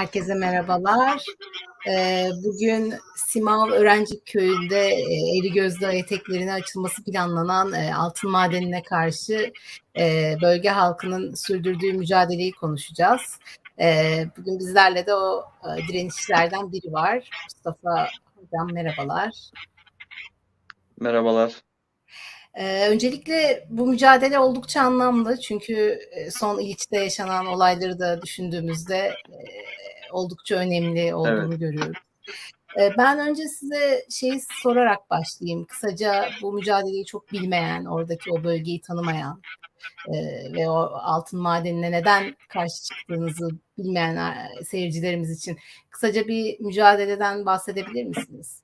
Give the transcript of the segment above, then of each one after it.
Herkese merhabalar. Ee, bugün Simav Öğrenci Köyü'nde e, Eri Gözdağı eteklerine açılması planlanan e, altın madenine karşı e, bölge halkının sürdürdüğü mücadeleyi konuşacağız. Bugün bizlerle de o direnişlerden biri var. Mustafa Hocam merhabalar. Merhabalar. Ee, öncelikle bu mücadele oldukça anlamlı çünkü son İliç'te yaşanan olayları da düşündüğümüzde e, oldukça önemli olduğunu evet. görüyoruz. E, ben önce size şeyi sorarak başlayayım. Kısaca bu mücadeleyi çok bilmeyen, oradaki o bölgeyi tanımayan e, ve o altın madenine neden karşı çıktığınızı bilmeyen e, seyircilerimiz için kısaca bir mücadeleden bahsedebilir misiniz?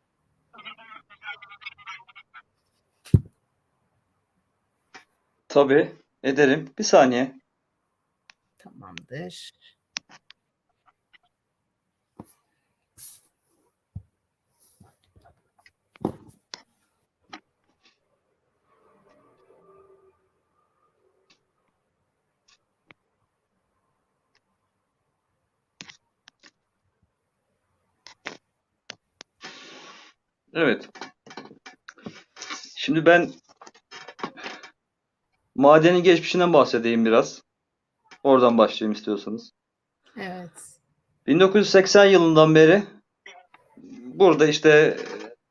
Tabii ederim. Bir saniye. Tamamdır. Evet. Şimdi ben madenin geçmişinden bahsedeyim biraz. Oradan başlayayım istiyorsanız. Evet. 1980 yılından beri burada işte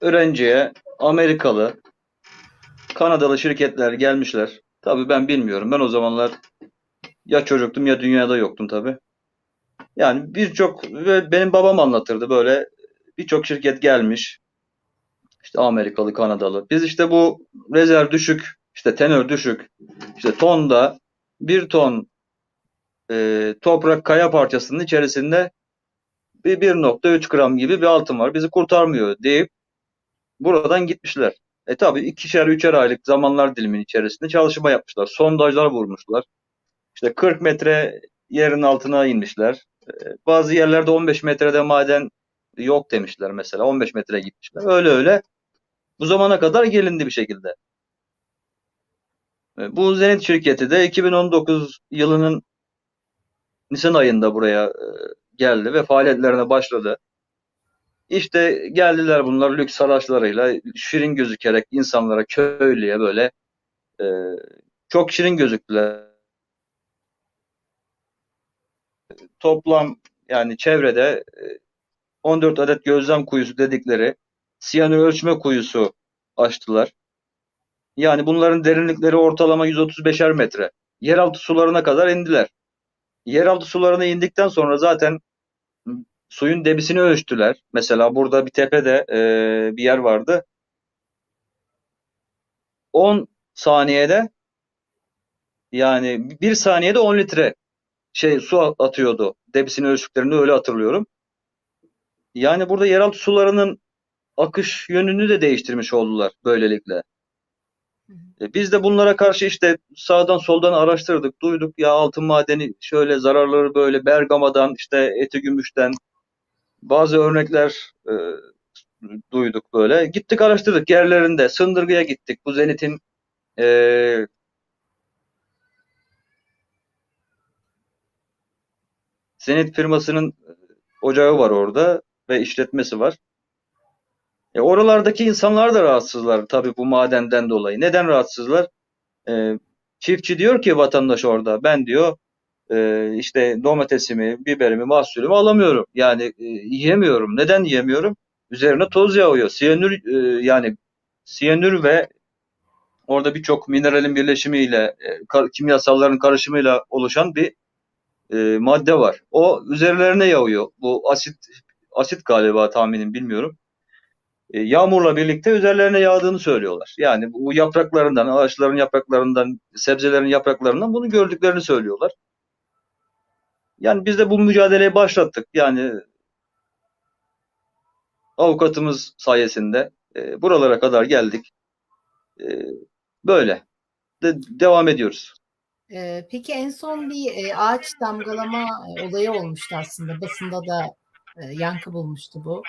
öğrenciye Amerikalı, Kanadalı şirketler gelmişler. Tabii ben bilmiyorum. Ben o zamanlar ya çocuktum ya dünyada yoktum tabii. Yani birçok benim babam anlatırdı böyle birçok şirket gelmiş. İşte Amerikalı, Kanadalı. Biz işte bu rezerv düşük, işte tenör düşük, işte tonda bir ton e, toprak kaya parçasının içerisinde bir 1.3 gram gibi bir altın var. Bizi kurtarmıyor deyip buradan gitmişler. E tabi ikişer üçer aylık zamanlar dilimin içerisinde çalışma yapmışlar. Sondajlar vurmuşlar. İşte 40 metre yerin altına inmişler. E, bazı yerlerde 15 metrede maden yok demişler mesela. 15 metre gitmişler. Öyle öyle bu zamana kadar gelindi bir şekilde. E, bu Zenit şirketi de 2019 yılının Nisan ayında buraya e, geldi ve faaliyetlerine başladı. İşte geldiler bunlar lüks araçlarıyla şirin gözükerek insanlara, köylüye böyle e, çok şirin gözüktüler. Toplam yani çevrede 14 adet gözlem kuyusu dedikleri siyanür ölçme kuyusu açtılar. Yani bunların derinlikleri ortalama 135'er metre. Yeraltı sularına kadar indiler. Yeraltı sularına indikten sonra zaten suyun debisini ölçtüler. Mesela burada bir tepede e, bir yer vardı. 10 saniyede yani bir saniyede 10 litre şey su atıyordu. Debisini ölçtüklerini öyle hatırlıyorum. Yani burada yeraltı sularının akış yönünü de değiştirmiş oldular böylelikle. E, biz de bunlara karşı işte sağdan soldan araştırdık, duyduk ya altın madeni şöyle zararları böyle Bergama'dan işte eti gümüşten bazı örnekler e, duyduk böyle. Gittik araştırdık yerlerinde. Sındırgı'ya gittik. Bu Zenit'in e, Zenit firmasının ocağı var orada ve işletmesi var. E, oralardaki insanlar da rahatsızlar tabii bu madenden dolayı. Neden rahatsızlar? E, çiftçi diyor ki vatandaş orada ben diyor e, işte domatesimi, biberimi, mahsulümü alamıyorum. Yani e, yiyemiyorum. Neden yiyemiyorum? Üzerine toz yağıyor. Siyanür e, yani siyanür ve orada birçok mineralin birleşimiyle, e, kimyasalların karışımıyla oluşan bir e, madde var. O üzerlerine yağıyor. Bu asit asit galiba tahminim bilmiyorum. E, yağmurla birlikte üzerlerine yağdığını söylüyorlar. Yani bu yapraklarından, ağaçların yapraklarından, sebzelerin yapraklarından bunu gördüklerini söylüyorlar. Yani biz de bu mücadeleyi başlattık. Yani avukatımız sayesinde e, buralara kadar geldik. E, böyle de devam ediyoruz. Peki en son bir ağaç damgalama olayı olmuştu aslında. Basında da yankı bulmuştu bu.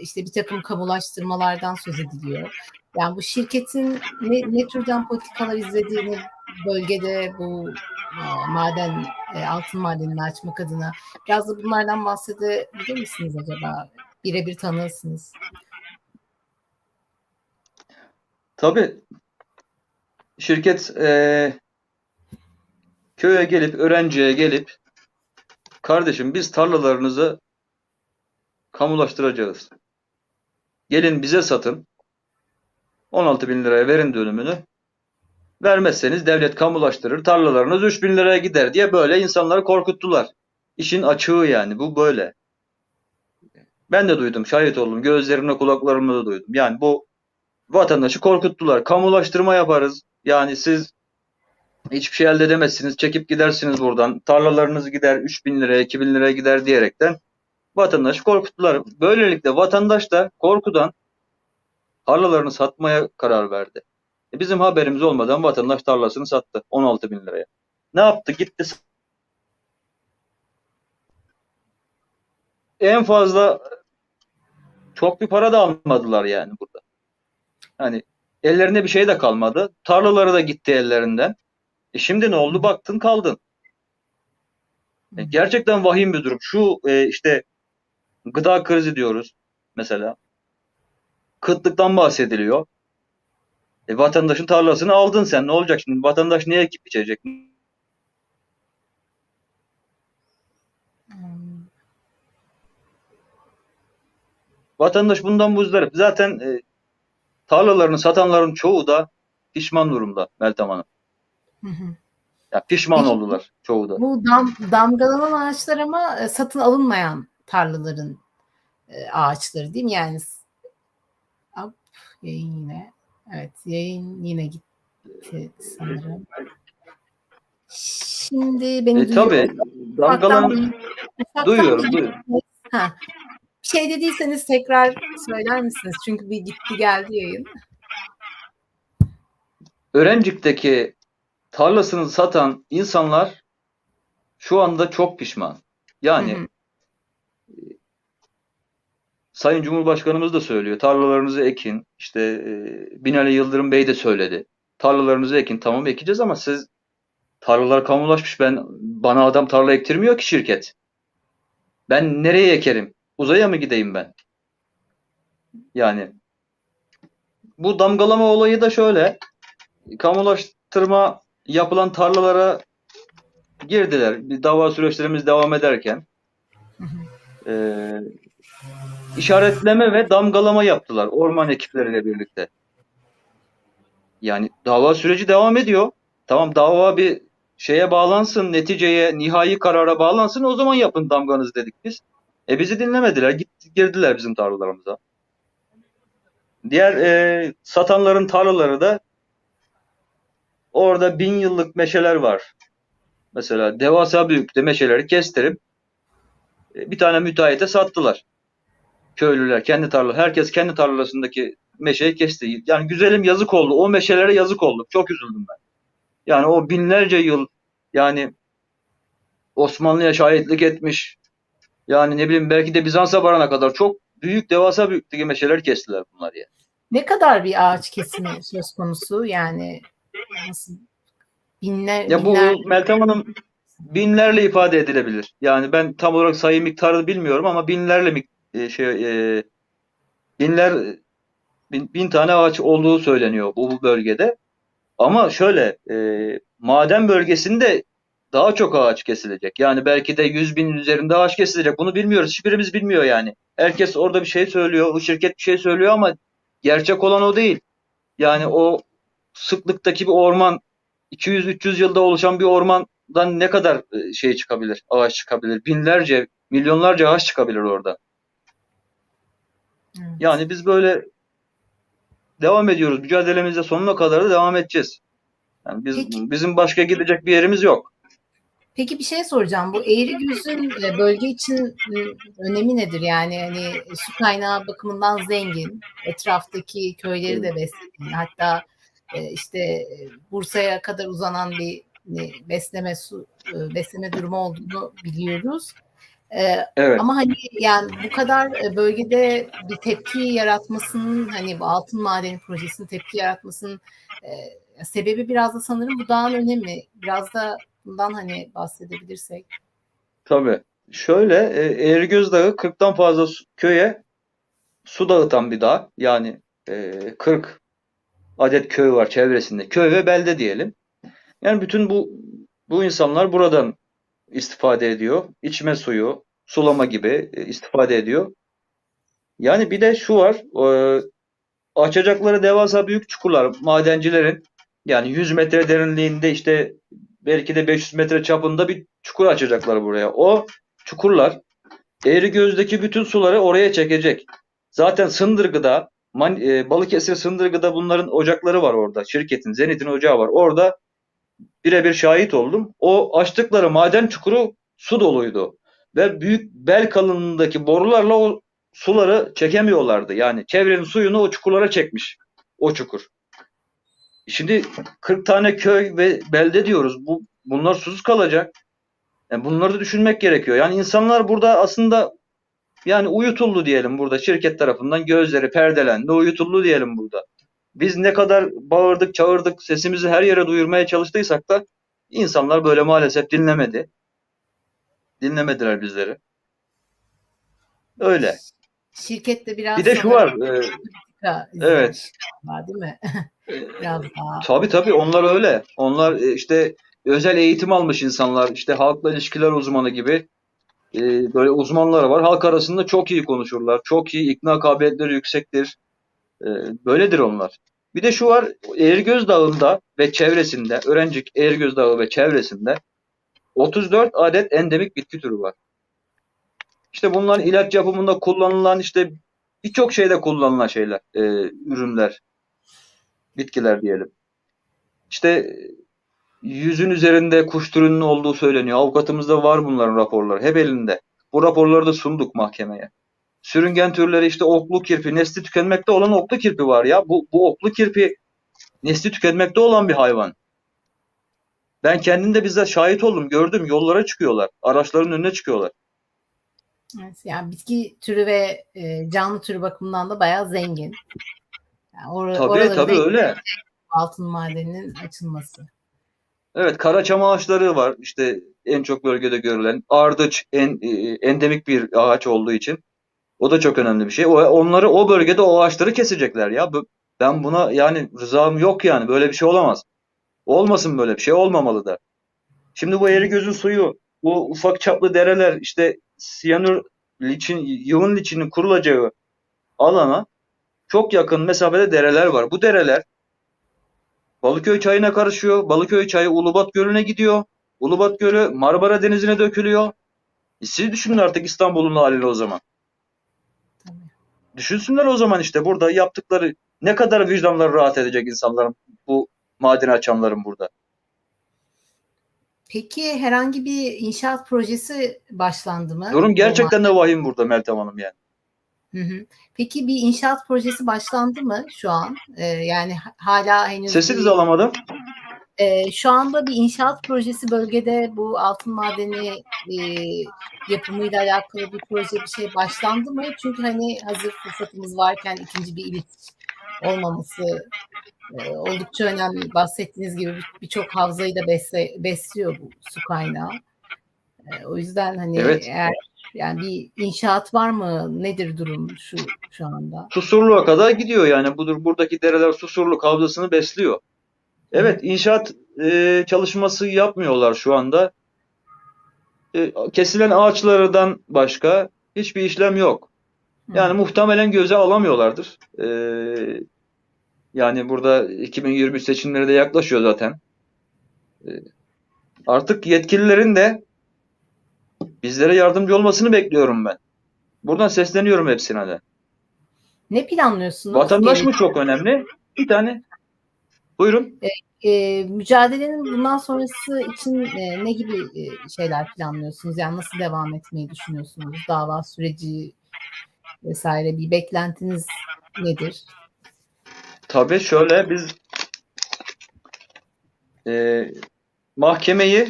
İşte bir takım kamulaştırmalardan söz ediliyor. Yani bu şirketin ne, ne türden politikalar izlediğini bölgede bu e, maden e, altın madenini açmak adına biraz da bunlardan bahsedebilir misiniz acaba? Birebir tanıyorsunuz. Tabii şirket e, köye gelip, öğrenciye gelip kardeşim biz tarlalarınızı kamulaştıracağız. Gelin bize satın. 16 bin liraya verin dönümünü. Vermezseniz devlet kamulaştırır. Tarlalarınız 3 bin liraya gider diye böyle insanları korkuttular. İşin açığı yani bu böyle. Ben de duydum, şahit oldum. Gözlerimle kulaklarımla da duydum. Yani bu vatandaşı korkuttular. Kamulaştırma yaparız. Yani siz hiçbir şey elde edemezsiniz. Çekip gidersiniz buradan. Tarlalarınız gider 3 bin liraya, 2 bin liraya gider diyerekten vatandaşı korkuttular. Böylelikle vatandaş da korkudan tarlalarını satmaya karar verdi. E bizim haberimiz olmadan vatandaş tarlasını sattı 16 bin liraya. Ne yaptı? Gitti. En fazla çok bir para da almadılar yani burada. Hani ellerinde bir şey de kalmadı. Tarlaları da gitti ellerinden. E şimdi ne oldu? Baktın kaldın. E gerçekten vahim bir durum. Şu e, işte gıda krizi diyoruz mesela. Kıtlıktan bahsediliyor. E, vatandaşın tarlasını aldın sen. Ne olacak şimdi? Vatandaş neye ekip biçecek? Vatandaş bundan muzdarip. Zaten e, tarlalarını satanların çoğu da pişman durumda Meltem Hanım. Hı hı. Ya pişman Peki. oldular çoğu da. Bu dam, damgalanan ağaçlar ama e, satın alınmayan tarlaların e, ağaçları değil mi? Yani Hop, yayın yine. Evet yayın yine gitti sanırım. Şimdi beni E, tabii ufaktan duyuyorum, duyuyorum. Ha. Bir şey dediyseniz tekrar söyler misiniz? Çünkü bir gitti geldi yayın. Örencik'teki tarlasını satan insanlar şu anda çok pişman. Yani Hı hı. Sayın Cumhurbaşkanımız da söylüyor. Tarlalarınızı ekin. İşte e, Binali Yıldırım Bey de söyledi. Tarlalarınızı ekin. Tamam ekeceğiz ama siz tarlalar kamulaşmış. Ben bana adam tarla ektirmiyor ki şirket. Ben nereye ekerim? Uzaya mı gideyim ben? Yani bu damgalama olayı da şöyle. Kamulaştırma yapılan tarlalara girdiler. Bir dava süreçlerimiz devam ederken. E, işaretleme ve damgalama yaptılar orman ekipleriyle birlikte. Yani dava süreci devam ediyor. Tamam dava bir şeye bağlansın, neticeye, nihai karara bağlansın o zaman yapın damganızı dedik biz. E bizi dinlemediler, gitti, girdiler bizim tarlalarımıza. Diğer e, satanların tarlaları da orada bin yıllık meşeler var. Mesela devasa büyüklükte meşeleri kestirip bir tane müteahhite sattılar. Köylüler kendi tarla, herkes kendi tarlasındaki meşeyi kesti. Yani güzelim yazık oldu. O meşelere yazık oldu. Çok üzüldüm ben. Yani o binlerce yıl yani Osmanlı'ya şahitlik etmiş. Yani ne bileyim belki de Bizans'a varana kadar çok büyük devasa büyüklükteki meşeler kestiler bunlar ya. Ne kadar bir ağaç kesimi söz konusu? Yani nasıl binler, Ya bu binler Meltem Hanım binlerle ifade edilebilir. Yani ben tam olarak sayı miktarını bilmiyorum ama binlerle e, şey e, binler bin, bin tane ağaç olduğu söyleniyor bu, bu bölgede. Ama şöyle e, maden bölgesinde daha çok ağaç kesilecek. Yani belki de 100 binin üzerinde ağaç kesilecek. Bunu bilmiyoruz. Hiçbirimiz bilmiyor yani. Herkes orada bir şey söylüyor. O şirket bir şey söylüyor ama gerçek olan o değil. Yani o sıklıktaki bir orman 200-300 yılda oluşan bir ormandan ne kadar e, şey çıkabilir, ağaç çıkabilir? Binlerce, milyonlarca ağaç çıkabilir orada. Evet. Yani biz böyle devam ediyoruz. Mücadelemize sonuna kadar da devam edeceğiz. Yani biz Peki. bizim başka gidecek bir yerimiz yok. Peki bir şey soracağım. Bu Eğrigöz'ün e, bölge için e, önemi nedir? Yani hani su kaynağı bakımından zengin, etraftaki köyleri de besliyor. Hatta işte Bursa'ya kadar uzanan bir e, besleme su e, besleme durumu olduğunu biliyoruz. Ee, Evet. ama hani yani bu kadar e, bölgede bir tepki yaratmasının hani bu altın madeni projesinin tepki yaratmasının e, sebebi biraz da sanırım bu dağın önemi. Biraz da bundan hani bahsedebilirsek. Tabii. Şöyle e, Eğrigöz Dağı 40'tan fazla köye su dağıtan bir dağ. Yani e, 40 adet köy var çevresinde. Köy ve belde diyelim. Yani bütün bu bu insanlar buradan istifade ediyor. İçme suyu, sulama gibi e, istifade ediyor. Yani bir de şu var. e, açacakları devasa büyük çukurlar madencilerin yani 100 metre derinliğinde işte belki de 500 metre çapında bir çukur açacaklar buraya. O çukurlar Eğrigöz'deki bütün suları oraya çekecek. Zaten Sındırgı'da e, Balıkesir Sındırgı'da bunların ocakları var orada. Şirketin, Zenit'in ocağı var. Orada birebir şahit oldum. O açtıkları maden çukuru su doluydu. Ve büyük bel kalınlığındaki borularla o suları çekemiyorlardı. Yani çevrenin suyunu o çukurlara çekmiş. O çukur. Şimdi 40 tane köy ve belde diyoruz. Bu bunlar susuz kalacak. Yani bunları da düşünmek gerekiyor. Yani insanlar burada aslında yani uyutuldu diyelim burada şirket tarafından gözleri perdelendi, uyutuldu diyelim burada. Biz ne kadar bağırdık, çağırdık, sesimizi her yere duyurmaya çalıştıysak da insanlar böyle maalesef dinlemedi. Dinlemediler bizleri. Öyle. Şirket de biraz Bir de şu var. e, evet. var değil mi? biraz daha. Tabii tabii onlar öyle. Onlar e, işte özel eğitim almış insanlar. işte halkla ilişkiler uzmanı gibi e, böyle uzmanlar var. Halk arasında çok iyi konuşurlar. Çok iyi ikna kabiliyetleri yüksektir. E, böyledir onlar. Bir de şu var. Eğrigöz Dağı'nda ve çevresinde, Örencik Eğrigöz Dağı ve çevresinde 34 adet endemik bitki türü var. İşte bunların ilaç yapımında kullanılan işte birçok şeyde kullanılan şeyler, e, ürünler, bitkiler diyelim. İşte yüzün üzerinde kuş türünün olduğu söyleniyor. Avukatımızda var bunların raporları. Hep elinde. Bu raporları da sunduk mahkemeye. Sürüngen türleri işte oklu kirpi, nesli tükenmekte olan oklu kirpi var ya. Bu, bu oklu kirpi nesli tükenmekte olan bir hayvan. Ben kendim de bizzat şahit oldum, gördüm. Yollara çıkıyorlar. Araçların önüne çıkıyorlar. Evet, yani bitki türü ve e, canlı türü bakımından da bayağı zengin. Yani or- Tabii tabii öyle. altın madeninin açılması. Evet, karaçam ağaçları var. İşte en çok bölgede görülen ardıç en e, endemik bir ağaç olduğu için. O da çok önemli bir şey. O, onları o bölgede o ağaçları kesecekler ya. Ben buna yani rızam yok yani. Böyle bir şey olamaz. Olmasın böyle bir şey. Olmamalı da. Şimdi bu Eğrigöz'ün suyu, bu ufak çaplı dereler, işte siyanür liçin, yığın liçinin kurulacağı alana çok yakın mesafede dereler var. Bu dereler Balıköy çayına karışıyor. Balıköy çayı Ulubat Gölü'ne gidiyor. Ulubat Gölü Marmara Denizi'ne dökülüyor. E siz düşünün artık İstanbul'un halini o zaman. Düşünsünler o zaman işte burada yaptıkları ne kadar vicdanları rahat edecek insanların bu madeni açanların burada. Peki herhangi bir inşaat projesi başlandı mı? Durum gerçekten de vahim burada Meltem Hanım yani. Hı hı. Peki bir inşaat projesi başlandı mı şu an? Ee, yani ha- hala henüz Sesinizi bir- alamadım. Ee, şu anda bir inşaat projesi bölgede bu altın madeni e, yapımıyla alakalı bir proje bir şey başlandı mı? Çünkü hani hazır fırsatımız varken ikinci bir ilit olmaması e, oldukça önemli. Bahsettiğiniz gibi bir- birçok havzayı da besle, besliyor bu su kaynağı. E, o yüzden hani Evet. eğer yani bir inşaat var mı? Nedir durum şu şu anda? Susurluğa kadar gidiyor yani. Budur buradaki dereler Susurluk havzasını besliyor. Evet, inşaat e, çalışması yapmıyorlar şu anda. E, kesilen ağaçlardan başka hiçbir işlem yok. Yani muhtemelen göze alamıyorlardır. E, yani burada 2023 seçimleri de yaklaşıyor zaten. E, artık yetkililerin de bizlere yardımcı olmasını bekliyorum ben. Buradan sesleniyorum hepsine de. Ne planlıyorsunuz? Vatandaş mı çok önemli? Bir tane. Buyurun. e, mücadelenin bundan sonrası için e, ne gibi e, şeyler planlıyorsunuz? Yani nasıl devam etmeyi düşünüyorsunuz? Dava süreci vesaire bir beklentiniz nedir? Tabii şöyle biz e, mahkemeyi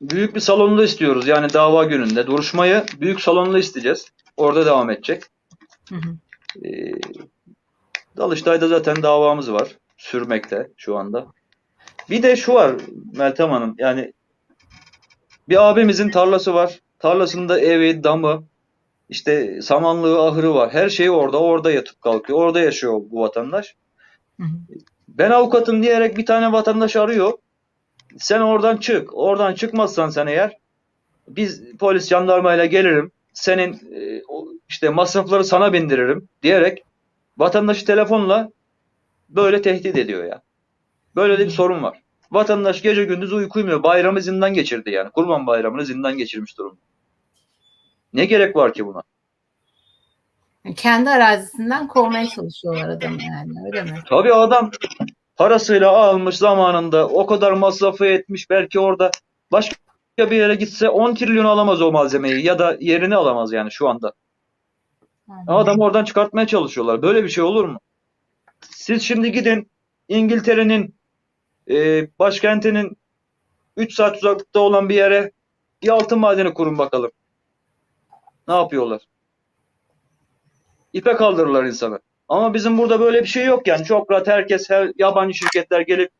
büyük bir salonda istiyoruz. Yani dava gününde duruşmayı büyük salonda isteyeceğiz. Orada devam edecek. Hı hı. Ee, Dalıştay'da zaten davamız var. Sürmekte şu anda. Bir de şu var Meltem Hanım. Yani bir abimizin tarlası var. Tarlasında evi, damı, işte samanlığı, ahırı var. Her şeyi orada. Orada yatıp kalkıyor. Orada yaşıyor bu vatandaş. Hı hı. Ben avukatım diyerek bir tane vatandaş arıyor. Sen oradan çık. Oradan çıkmazsan sen eğer biz polis jandarmayla gelirim. Senin e, işte masrafları sana bindiririm diyerek vatandaşı telefonla böyle tehdit ediyor ya. Böyle de bir sorun var. Vatandaş gece gündüz uyku uyumuyor. Bayramı zindan geçirdi yani. Kurban bayramını zindan geçirmiş durumda. Ne gerek var ki buna? Kendi arazisinden kovmaya çalışıyorlar adamı yani öyle mi? Tabii adam parasıyla almış zamanında o kadar masrafı etmiş belki orada başka bir yere gitse 10 trilyon alamaz o malzemeyi ya da yerini alamaz yani şu anda. Adam oradan çıkartmaya çalışıyorlar. Böyle bir şey olur mu? Siz şimdi gidin İngiltere'nin e, başkentinin 3 saat uzaklıkta olan bir yere bir altın madeni kurun bakalım. Ne yapıyorlar? İpe kaldırırlar insanı. Ama bizim burada böyle bir şey yok yani. Çok rahat herkes, her yabancı şirketler gelip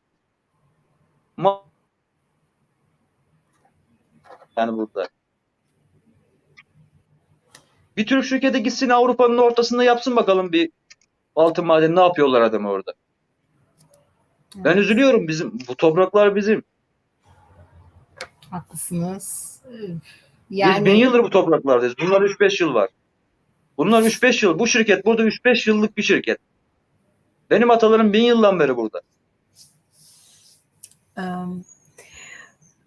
yani burada. Bir Türk şirketi gitsin Avrupa'nın ortasında yapsın bakalım bir altın madeni ne yapıyorlar adamı orada. Ben Evet, üzülüyorum bizim bu topraklar bizim. haklısınız. Üf, Biz Yani bin yıldır bu topraklardayız. Bunlar 3-5 yıl var. Bunlar 3-5 yıl. Bu şirket burada 3-5 yıllık bir şirket. Benim atalarım bin yıldan beri burada. Em,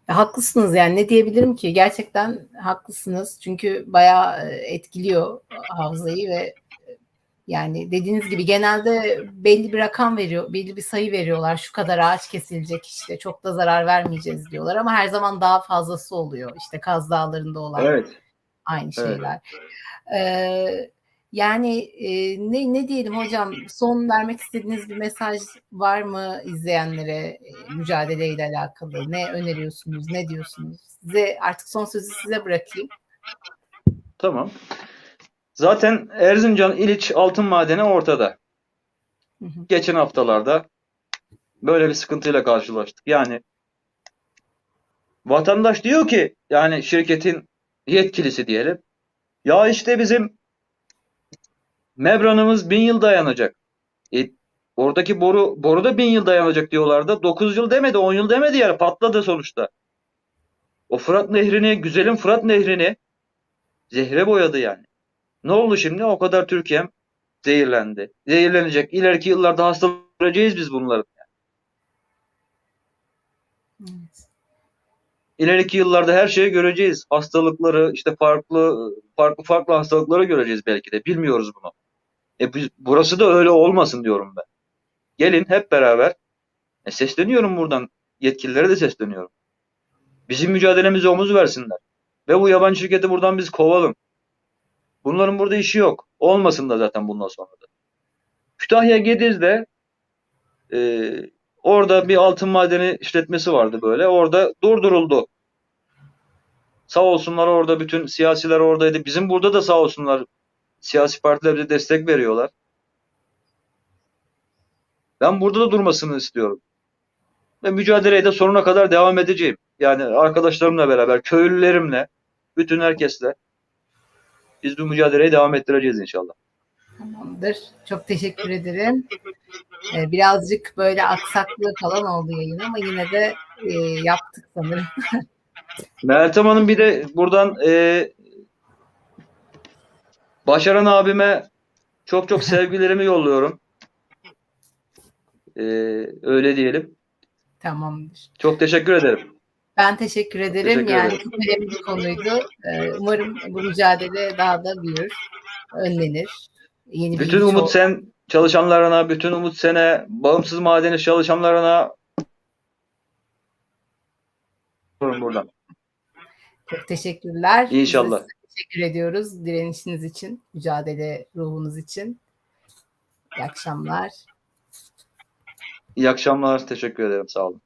haklısınız yani ne diyebilirim ki gerçekten haklısınız çünkü bayağı e, etkiliyor hafızayı ve e, yani dediğiniz gibi genelde belli bir rakam veriyor, belli bir sayı veriyorlar. Şu kadar ağaç kesilecek işte çok da zarar vermeyeceğiz diyorlar ama her zaman daha fazlası oluyor. İşte Kaz Dağları'nda olan Evet. aynı Evet. şeyler. Ee, yani e, ne ne diyelim hocam son vermek istediğiniz bir mesaj var mı izleyenlere e, mücadeleyle alakalı? Ne öneriyorsunuz? Ne diyorsunuz? Size artık son sözü size bırakayım. Tamam. Zaten Erzincan İliç altın madeni ortada. Hı hı. Geçen haftalarda böyle bir sıkıntıyla karşılaştık. Yani vatandaş diyor ki yani şirketin yetkilisi diyelim. Ya işte bizim membranımız bin yıl dayanacak. E, oradaki boru boru da bin yıl dayanacak diyorlardı. 9 yıl demedi, 10 yıl demedi yani patladı sonuçta. O Fırat Nehri'ni, güzelim Fırat Nehri'ni zehre boyadı yani. Ne oldu şimdi? O kadar Türkiye'm zehirlendi. Zehirlenecek. İleriki yıllarda hastalanacağız biz bunların. Evet. İleriki yıllarda her şeyi göreceğiz. Hastalıkları, işte farklı farklı farklı hastalıkları göreceğiz belki de. Bilmiyoruz bunu. E biz, burası da öyle olmasın diyorum ben. Gelin hep beraber. E sesleniyorum buradan. Yetkililere de sesleniyorum. Bizim mücadelemize omuz versinler. Ve bu yabancı şirketi buradan biz kovalım. Bunların burada işi yok. Olmasın da zaten bundan sonra da. Kütahya Gediz'de e, orada bir altın madeni işletmesi vardı böyle. Orada durduruldu. Sağ olsunlar orada bütün siyasiler oradaydı. Bizim burada da sağ olsunlar siyasi partiler bize destek veriyorlar. Ben burada da durmasını istiyorum. Ve mücadeleye de sonuna kadar devam edeceğim. Yani arkadaşlarımla beraber, köylülerimle, bütün herkesle biz bu mücadeleyi devam ettireceğiz inşallah. Tamamdır. Çok teşekkür ederim. Ee, birazcık böyle aksaklığı falan oldu yayın ama yine de e, yaptık sanırım. Meltem Hanım bir de buradan e, Başaran abime çok çok sevgilerimi yolluyorum. E, öyle diyelim. Tamamdır. Çok teşekkür ederim. Ben teşekkür ederim. Teşekkür yani çok önemli bir konuydu. Ee, umarım bu mücadele daha da büyür, önlenir. Yeni bir Bütün ilçe Umut ol- Sen çalışanlarına, bütün Umut Sen'e, bağımsız madeni çalışanlarına buradan. Çok teşekkürler. Biz İnşallah. size teşekkür ediyoruz direnişiniz için, mücadele ruhunuz için. İyi akşamlar. İyi akşamlar. Teşekkür ederim. Sağ olun.